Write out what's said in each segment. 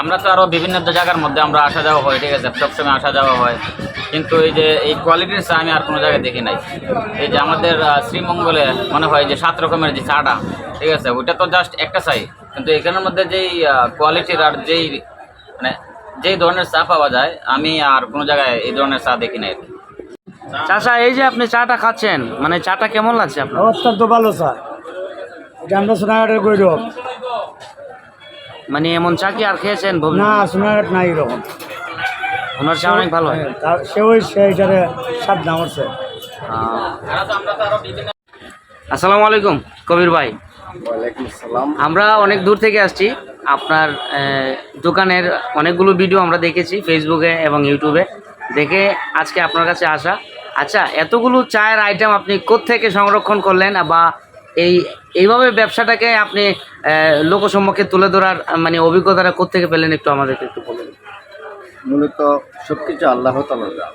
আমরা তো আরও বিভিন্ন জায়গার মধ্যে আমরা আসা যাওয়া হয় ঠিক আছে? সবসময় আসা যাওয়া হয়। কিন্তু এই যে এই কোয়ালিটির চা আমি আর কোনো জায়গায় দেখি নাই। এই যে আমাদের শ্রীমঙ্গলে মনে হয় যে সাত রকমের যে চাটা ঠিক আছে? ওইটা তো জাস্ট একটা চাই। কিন্তু এখানের মধ্যে যেই কোয়ালিটির আর যেই মানে যেই ধরনের চা পাওয়া যায় আমি আর কোনো জায়গায় এই ধরনের চা দেখি নাই। চাচা এই যে আপনি চাটা খাচ্ছেন মানে চাটা কেমন লাগছে আপনার? অত্যন্ত ভালো স্যার। এটা আমরা সোনাঘাটের গৈরব। মানে এমন চা কি আর খেয়েছেন না সোনাঘাট নাই এরকম। ওনার চা অনেক ভালো হয়। সেও দাম আছে আসসালামু আলাইকুম কবির ভাই। আমরা অনেক দূর থেকে আসছি। আপনার দোকানের অনেকগুলো ভিডিও আমরা দেখেছি ফেসবুকে এবং ইউটিউবে দেখে আজকে আপনার কাছে আসা। আচ্ছা এতগুলো চায়ের আইটেম আপনি থেকে সংরক্ষণ করলেন বা এই এইভাবে ব্যবসাটাকে আপনি লোকসম্মুখে তুলে ধরার মানে অভিজ্ঞতাটা থেকে পেলেন একটু আমাদেরকে একটু বলুন। মূলত সব কিছু আল্লাহ তালা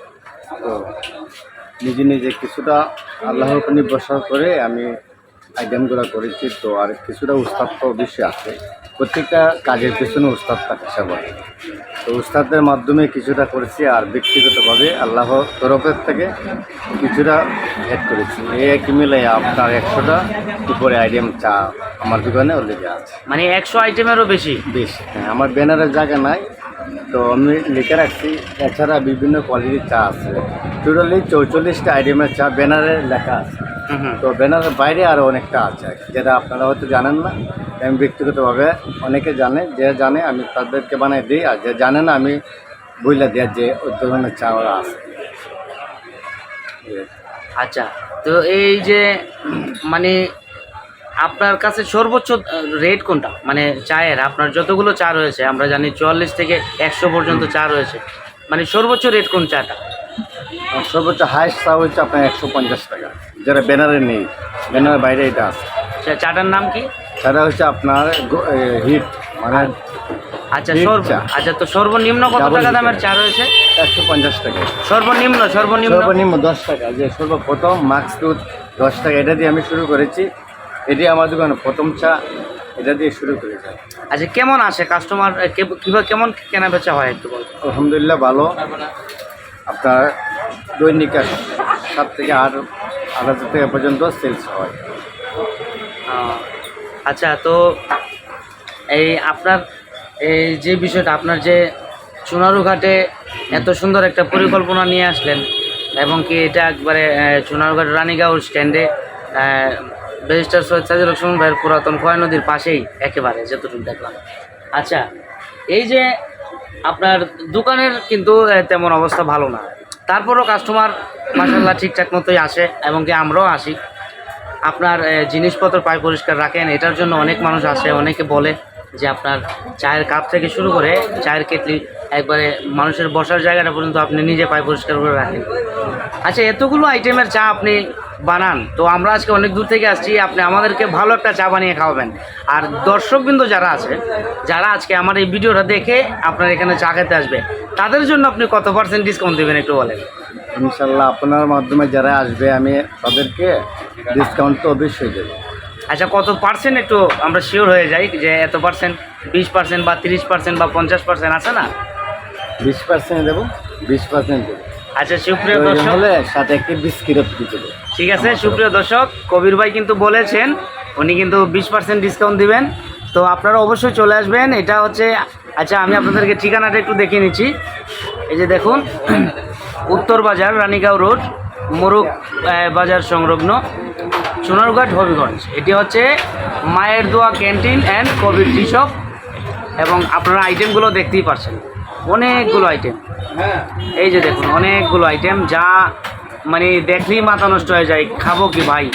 তো নিজে নিজে কিছুটা আল্লাহর উপর নির্ভরশীল করে আমি আইটেমগুলো করেছি তো আর কিছুটা উস্তাদ তো অবশ্যই আছে। প্রত্যেকটা কাজের পেছনে উস্তাদ থাকে সবাই তো উস্তাদের মাধ্যমে কিছুটা করেছি আর ব্যক্তিগতভাবে আল্লাহ তরফের থেকে কিছুটা অ্যাড করেছি। এই একই মিলে আপনার একশোটা উপরে আইটেম চা আমার দোকানে অলরেডি আছে। মানে একশো আইটেমেরও বেশি? বেশ হ্যাঁ আমার ব্যানারের জায়গা নাই তো আমি লিখে রাখছি। এছাড়া বিভিন্ন কোয়ালিটির চা আছে। টোটালি চৌচল্লিশটা আইটেমের চা ব্যানারে লেখা আছে। তো ব্যানারের বাইরে আরও অনেকটা আছে যেটা আপনারা হয়তো জানেন না। আমি ব্যক্তিগতভাবে অনেকে জানে যে জানে আমি তাদেরকে বানাই দিই আর যে জানে না আমি বইলা দেওয়ার যে ওই ধরনের চা ওরা আছে। আচ্ছা তো এই যে মানে আপনার কাছে সর্বোচ্চ রেট কোনটা? মানে চায়ের আপনার যতগুলো চা রয়েছে আমরা জানি চুয়াল্লিশ থেকে একশো পর্যন্ত চা রয়েছে। মানে সর্বোচ্চ রেট কোন চাটা? সর্বোচ্চ হাইস্ট চা হচ্ছে আপনার একশো পঞ্চাশ টাকা। যেটা ব্যানারে নেই ব্যানারের বাইরে এটা আছে। চা- চাটার নাম কি? সেটা হচ্ছে আপনার হিট মানে আচ্ছা Red আচ্ছা তো সর্বনিম্ন কত টাকা দামের চা। রয়েছে? একশো পঞ্চাশ টাকা। সর্বনিম্ন সর্বনিম্ন। সর্বনিম্ন দশ টাকা। যে সর্বপ্রথম মাক্স দুধ দশ টাকা। এটা দিয়ে আমি শুরু করেছি। এটি আমার দোকানে প্রথম চা। এটা দিয়ে শুরু করেছি। আচ্ছা কেমন আসে কাস্টমার কীভাবে কেমন কেনা বেচা হয় একটু আলহামদুলিল্লাহ ভালো। আপনার দৈনিক সাত থেকে আট আট হাজার টাকা পর্যন্ত সেলস হয়। আচ্ছা তো এই আপনার, এই যে বিষয়টা, আপনার যে চুনারুঘাটে এত সুন্দর একটা পরিকল্পনা নিয়ে আসলেন, এবং কি এটা একবারে চুনারুঘাট রানীগাঁও স্ট্যান্ডে ব্যারিস্টার সৈয়দ সাজির রহমান ভাইয়ের পুরাতন খোয়া নদীর পাশেই একেবারে, যতটুকু দেখলাম। আচ্ছা এই যে আপনার দোকানের কিন্তু তেমন অবস্থা ভালো না। তারপরও কাস্টমার মাসাল্লাহ ঠিকঠাক মতোই আসে এবং কি আমরাও আসি। আপনার জিনিসপত্র পায় পরিষ্কার রাখেন, এটার জন্য অনেক মানুষ আসে, অনেকে বলে যে আপনার চায়ের কাপ থেকে শুরু করে চায়ের কেটলি একবারে মানুষের বসার জায়গাটা পর্যন্ত আপনি নিজে পায় পরিষ্কার করে রাখেন। আচ্ছা এতগুলো আইটেমের চা আপনি বানান। তো আমরা আজকে অনেক দূর থেকে আসছি আপনি আমাদেরকে ভালো একটা চা বানিয়ে খাওয়াবেন। আর দর্শকবৃন্দ যারা আছে যারা আজকে আমার এই ভিডিওটা দেখে আপনার এখানে চা খেতে আসবে তাদের জন্য আপনি কত পার্সেন্ট ডিসকাউন্ট দেবেন একটু বলেন? ইনশাল্লাহ আপনার মাধ্যমে যারা আসবে আমি তাদেরকে ডিসকাউন্ট তো অবশ্যই দেবো। আচ্ছা কত পার্সেন্ট একটু আমরা শিওর হয়ে যাই যে এত পার্সেন্ট বিশ পার্সেন্ট বা তিরিশ পার্সেন্ট বা পঞ্চাশ পার্সেন্ট আছে না? বিশ পার্সেন্ট দেবো বিশ পার্সেন্ট দেবো। আচ্ছা সুপ্রিয় দর্শক। হলে সাথে একটি বিস্কিটও ফ্রি ঠিক আছে সুপ্রিয় দর্শক কবির ভাই কিন্তু বলেছেন উনি কিন্তু বিশ পার্সেন্ট ডিসকাউন্ট দিবেন। তো আপনারা অবশ্যই চলে আসবেন। এটা হচ্ছে আচ্ছা আমি আপনাদেরকে ঠিকানাটা একটু দেখিয়ে নিচ্ছি। এই যে দেখুন উত্তর বাজার রানীগাঁও রোড মোরগ বাজার সংলগ্ন সোনারঘাট হবিগঞ্জ। এটি হচ্ছে মায়ের দোয়া canteen and Kabir tea shop. এবং আপনারা আইটেমগুলো দেখতেই পাচ্ছেন অনেকগুলো আইটেম এই যে দেখুন, অনেকগুলো আইটেম যা মানে দেখলেই মাথা নষ্ট হয়ে যায়, খাব কি ভাই?